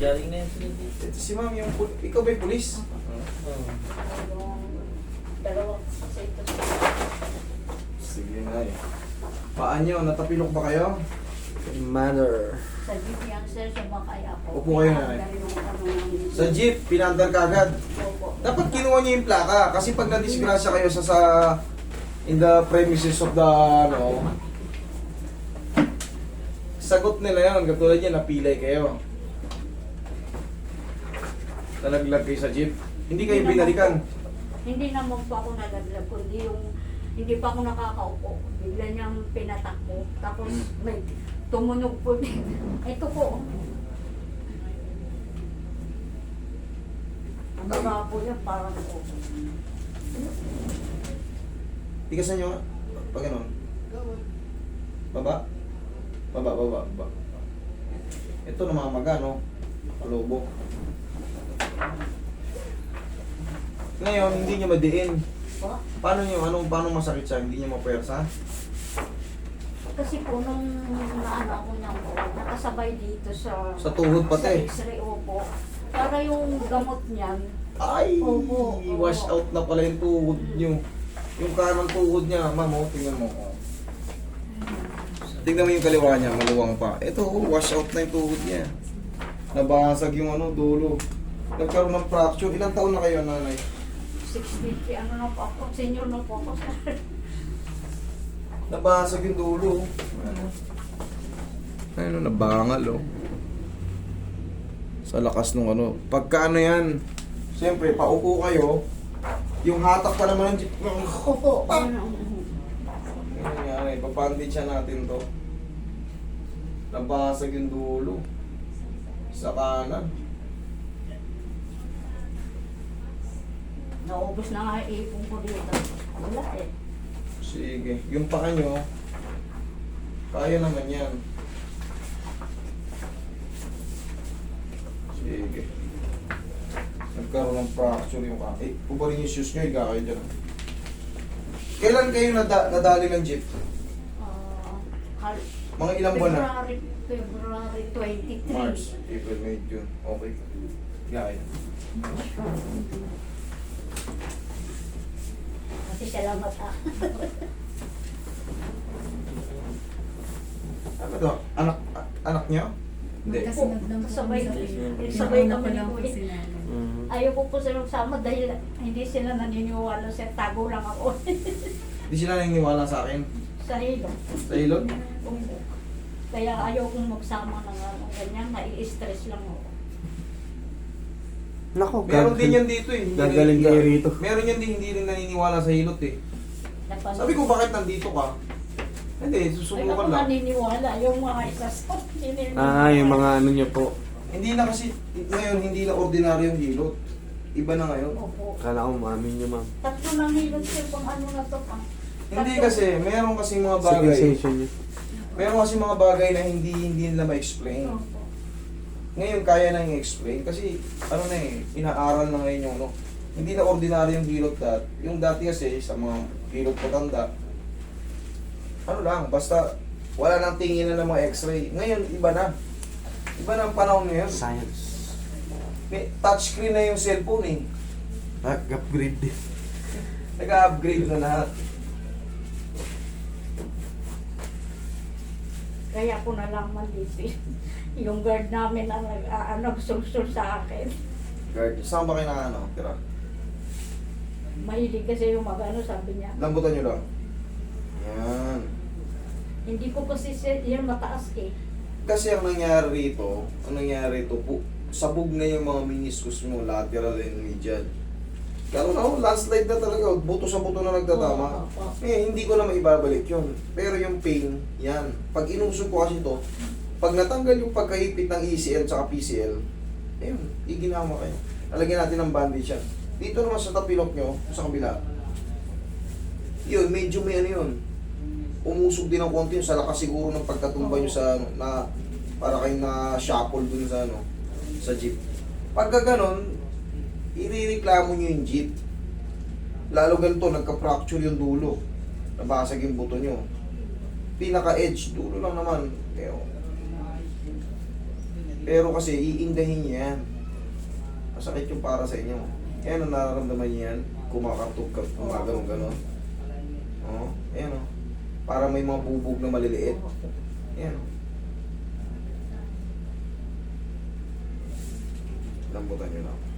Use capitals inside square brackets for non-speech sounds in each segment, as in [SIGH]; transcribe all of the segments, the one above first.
Galing na yan. Ito si ma'am, yung pul- ikaw ba yung pulis? Oo. Yung dalawang kasi ito. Sige na eh. Paan nyo, natapilok ba kayo? Mother. Sa jeep yan, sir, sumakay ako. Upo kayo, nanay. Ano Sa jeep, pinandar ka agad. Opo. Dapat kinuha niyo yung plaka kasi pag nadisgrasya kayo sa sa in the premises of the ano sagot nila yun katulad yan napilay kayo nalaglag kayo sa jeep hindi kayo Hindi naman binalikan Hindi naman po ako nalaglag, kundi yung hindi pa ako nakakaupo. Bigla niyang pinatakbo. Tapos Hmm. may tumunog po. Ito po. Ang baba po yan, parang po. tigasan nyo nga pag ganun baba baba baba baba ito namamaga no lobo ngayon hindi niya madiin? Paano nyo, anong, paano masakit siya? Hindi niya mapersa? Kasi po nung naano ako niyan po, nakasabay dito sa... Sa tuhod pati. Sa x-ray opo. Para yung gamot niyan, Ay! Opo, opo. Wash out na pala yung tuhod nyo. Yung kanang tuhod niya, ma'am, oh, tingnan mo. Oh. Tingnan mo yung kaliwa niya, maluwang pa. Ito, oh, wash out na yung tuhod niya. Nabasag yung ano, dulo. Nagkaroon ng fracture. Ilang taon na kayo, nanay? 650, ano na po ako, senior na po ako. Nabasag yung dulo. Ano? Ano, nabangal, oh. Sa lakas nung ano. Pagka ano yan, siyempre, paupo kayo, yung hatak pa naman ng jeep. Opo. Pa! Nangyari? Papandit siya natin to. Nabasag yung dulo. Sa kanan. Naubos na nga yung ipon ko dito. Wala eh. Sige. Yung paa nyo, kaya naman yan. Sige. Nagkaroon ng fracture yung paa. Eh, ubarin yung shoes nyo, higa kayo dyan. Kailan kayo nada nadali ng jeep? Hal- Mga ilang buwan na? February, February 23. March, April, May, June. Okay. Higa kayo. Kasi salamat ah. Ano to? Anak, anak niyo? Hindi. Kasunod lang po Kasabay- kami sa kasabay Inauna kami lang po Kuya. si nanay. Mm. Ayaw ko po silang sama dahil hindi sila naniniwala sa tago lang ako. [LAUGHS] Hindi sila naniniwala sa akin. sa hilo. Sa ilog? Kaya ayaw kong magsama ng ano, ganyan, nai-stress lang ako. Nako, Meron din yan dito eh. Hindi Gagaling rin- kayo rito. Meron yan din hindi rin naniniwala sa hilot eh. Napanood- Sabi ko bakit nandito ka? Hindi, Ay, susubukan ako lang. naniniwala, yung mga isas ko, naniniwala. Ah, yung mga ano nyo po. Hindi na kasi, ngayon hindi na ordinaryong hilot. Iba na ngayon. Opo. Kala ko maamin nyo, ma'am. Tatlo ng hilot sir, kung ano na to pa. Hindi kasi, meron kasi mga Second bagay. session nyo. Meron kasi mga bagay na hindi hindi nila ma-explain. Opo. Ngayon kaya na i-explain kasi ano na eh, inaaral na ngayon yung ano. Hindi na ordinaryong hilot dat. Yung dati kasi sa mga hilot patanda, ano lang, basta wala nang tingin na ng mga x-ray. Ngayon, iba na. Iba na ang panahon ngayon. Science. May touchscreen na yung cellphone eh. Nag-upgrade din. Nag-upgrade na lahat. Kaya ko nalaman dito yung guard namin ang nag [LAUGHS] uh, nagsulsul sa akin. Guard, saan ba kayo na ano, tira? Mahilig kasi yung mag ano, sabi niya. Lambutan nyo lang. Yan. Hindi ko kasi siya, yan mataas eh. Kasi ang nangyari rito, ang nangyari rito, pu- sabog na yung mga meniscus mo, lateral and medial. Ganun ako, landslide na talaga, buto sa buto na nagtatama. Oo, oo. Eh, hindi ko na maibabalik yun. Pero yung pain, yan. Pag inusog ko kasi to, pag natanggal yung pagkahipit ng ECL at PCL, ayun, iginama kayo. Lalagyan natin ng bandage yan. Dito naman sa tapilok nyo, sa kabila, yun, medyo may ano yun. Umusog din ng konti yun sa lakas siguro ng pagkatumba nyo sa na para kayong na shuffle dun sa ano, sa jeep. Pagka ganon, irireklamo nyo yung jeep. Lalo ganito, nagka-fracture yung dulo. Nabasag yung buto nyo. Pinaka-edge, dulo lang naman. Oh. Pero kasi iindahin yan. Masakit yung para sa inyo. Ayan ang nararamdaman niya yan. Kumakatog ka, kumaganon ganon. Oo, ayan o. Para may mga bubog na maliliit. Ayan o. Lambutan nyo lang.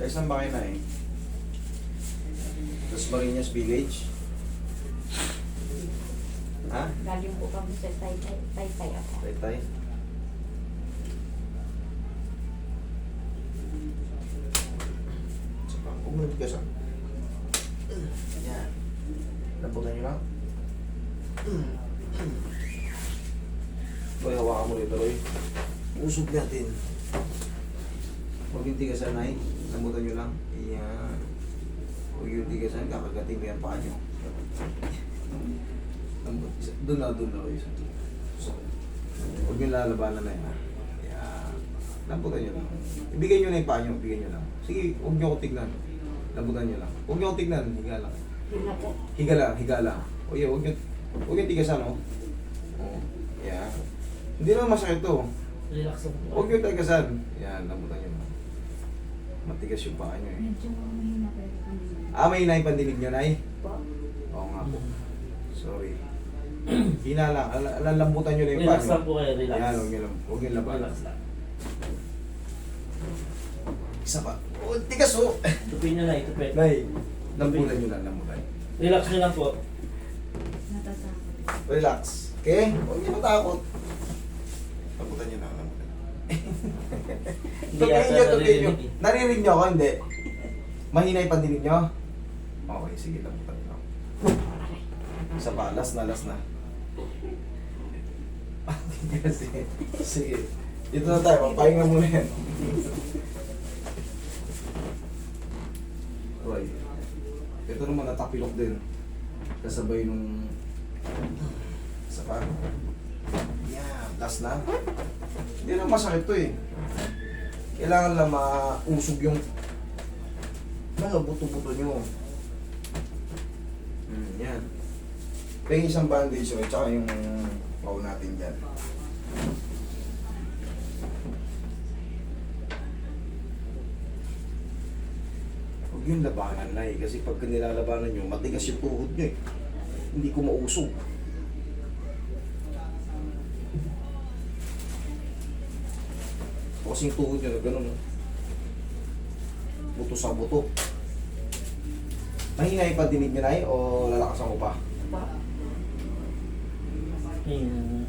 Tayo saan ba kayo na eh? Las Marinas Village? Ha? Galing po kami sa Taytay. Taytay ako. Tay tay. Isa pa. Umunod ka sa. Yan. Lambutan nyo lang. Roy, hawakan mo rito, Roy. Usog natin. Huwag yung tigasan, Nay. Lambutan nyo lang. Yan. Huwag yung tigasan, kakagating mo yan paa nyo. Doon na, doon na, Roy. So, huwag yung lalabanan na yan. ha. Yan. Lambutan nyo lang. Ibigay nyo na yung paa nyo. Ibigay nyo lang. Sige, huwag nyo ako tignan. Lambutan nyo lang. Huwag nyo ako tignan. Higa lang. Na po. Higa lang, higa lang. O yun, huwag nyo, huwag nyo tigasan, oh. Oo. Yan. Hindi naman masakit to. Relax po. Huwag nyo tigasan. Yan, lambutan nyo lang. Matigas yung paa nyo eh. Medyo mahina pero kami. Ah, may inay pandinig nyo, nay? Po. Oo nga po. Sorry. [CLEARS THROAT] Hina lang. Al- Lalambutan nyo na yung paa Relax nyo. lang po kayo, relax. Yan, huwag nyo lang. Huwag nyo labanan. Relax lang. Isa pa. Oh, tigas oh. [LAUGHS] Tupin nyo na, itupin. Nay, lambutan nyo lang, lambutan. Relax nyo lang po. Natatakot. Relax. Okay? Huwag nyo matakot. Lambutan nyo lang, yata nyo, tupiin nyo. naririnig eh. Nyo ako, hindi. Mahina yung pandinig nyo? Okay, sige, nyo. Isa pa, last na, last na. sige, [LAUGHS] sige. Dito na tayo, papahinga muna yan. Roy, ito naman natapilok din. Kasabay nung... Isa pa. Yan, last na. Hindi na masakit to eh. Kailangan lang mausog yung mga buto-buto nyo. Hmm, yan. Yung isang bandage o tsaka yung pau natin dyan. Huwag yung labanan na eh. Kasi pagka nilalabanan nyo, matigas yung tuhod nyo eh. Hindi ko mausog. Kasi yung tuhod nyo oh. Buto sa buto. Mahina yung padinig nyo na eh, o lalakasan ko pa? Ayun.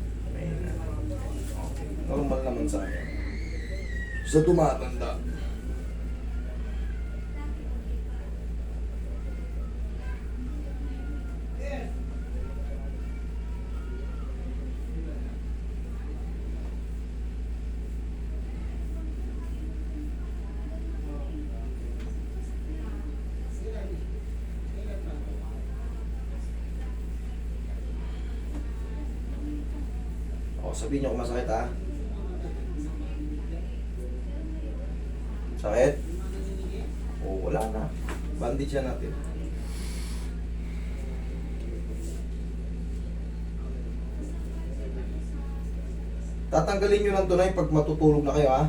Normal naman sa akin. Sa tumatanda. O, sabihin nyo kung masakit ha. Sakit? O, wala na. Bandage yan natin. Tatanggalin nyo lang to na pag matutulog na kayo ha.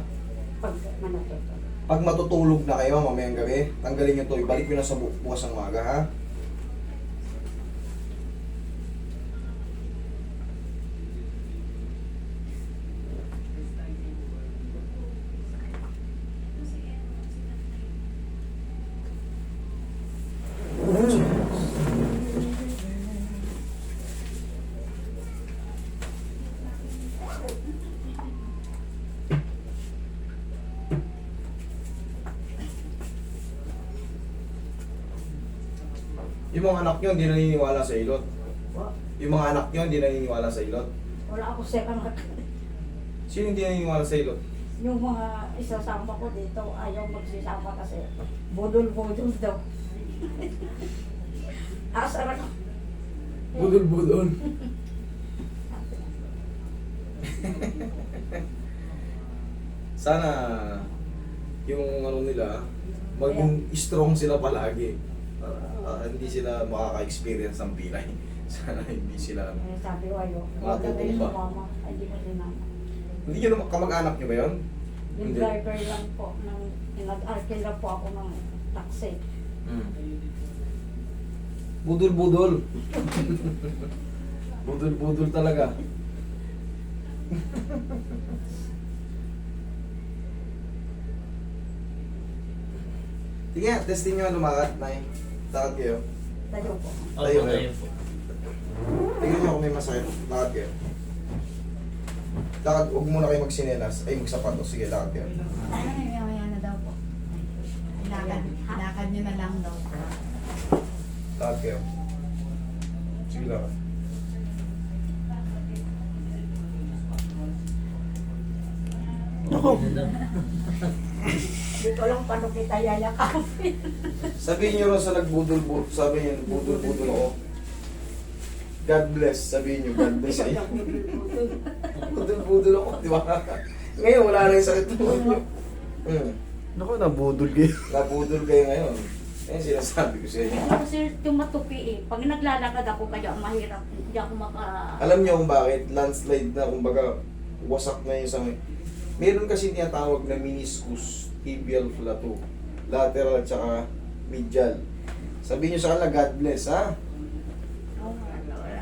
Pag manatuto. Pag matutulog na kayo mamayang gabi, tanggalin nyo to. Ibalik nyo na sa bu- bukas ng umaga ha. Yung mga anak nyo, hindi naniniwala sa ilot. Po. Yung mga anak nyo, hindi naniniwala sa ilot. Wala ako sa anak. Sino hindi naniniwala sa ilot? Yung mga isasama ko dito, ayaw magsisama kasi budol-budol daw. [LAUGHS] Asar ako. Budol-budol. Sana yung ano nila, maging strong sila palagi. Para ah, hindi sila makaka-experience ng pilay. [LAUGHS] Sana hindi sila... Eh, sabi ko ayo, Mga huwag ka kayo tutumba. sumama. Ay, Hindi ko sinama. Hindi nyo naman kamag-anak nyo ba yun? Yung Hindi. driver lang po, ng, nag-arkil lang po ako ng taxi. Hmm. Budol-budol. [LAUGHS] Budol-budol talaga. Sige testing nyo lumakad, Nay. Lakad kayo. Tayo po. Opo, Tayo, tayo po. Tingnan nyo kung may masakit. Lakad kayo. Lakad, huwag muna kayo magsinelas. Ay, magsapatos. Sige, lakad kayo. Ano may na daw po. Lakad, lakad nyo na lang daw po. Lakad kayo. Sige, lakad. Hindi ko lang [LAUGHS] paano kita yayakapin. Sabihin nyo rin sa nagbudol-budol, sabi nyo, budol-budol ako. God bless, sabihin nyo, God bless [LAUGHS] sa inyo. Budol-budol ako, di ba? Ngayon, wala na yung sakit ng ulo nyo. Hmm. Naku, nabudol kayo. Nabudol kayo ngayon. Yan sinasabi ko sa inyo. Kasi tumatupi eh. Pag naglalakad ako kaya mahirap. Hindi ako maka... Alam nyo kung bakit? Landslide na, kumbaga, wasak na yung sa... Meron kasi tinatawag na meniscus, tibial plateau, lateral at saka medial. Sabihin nyo sa kanila, God bless, ha? Oh, wala, wala.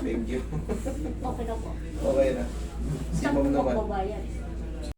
Thank you. Okay na po. Okay na. Si ma'am naman. magbabayad?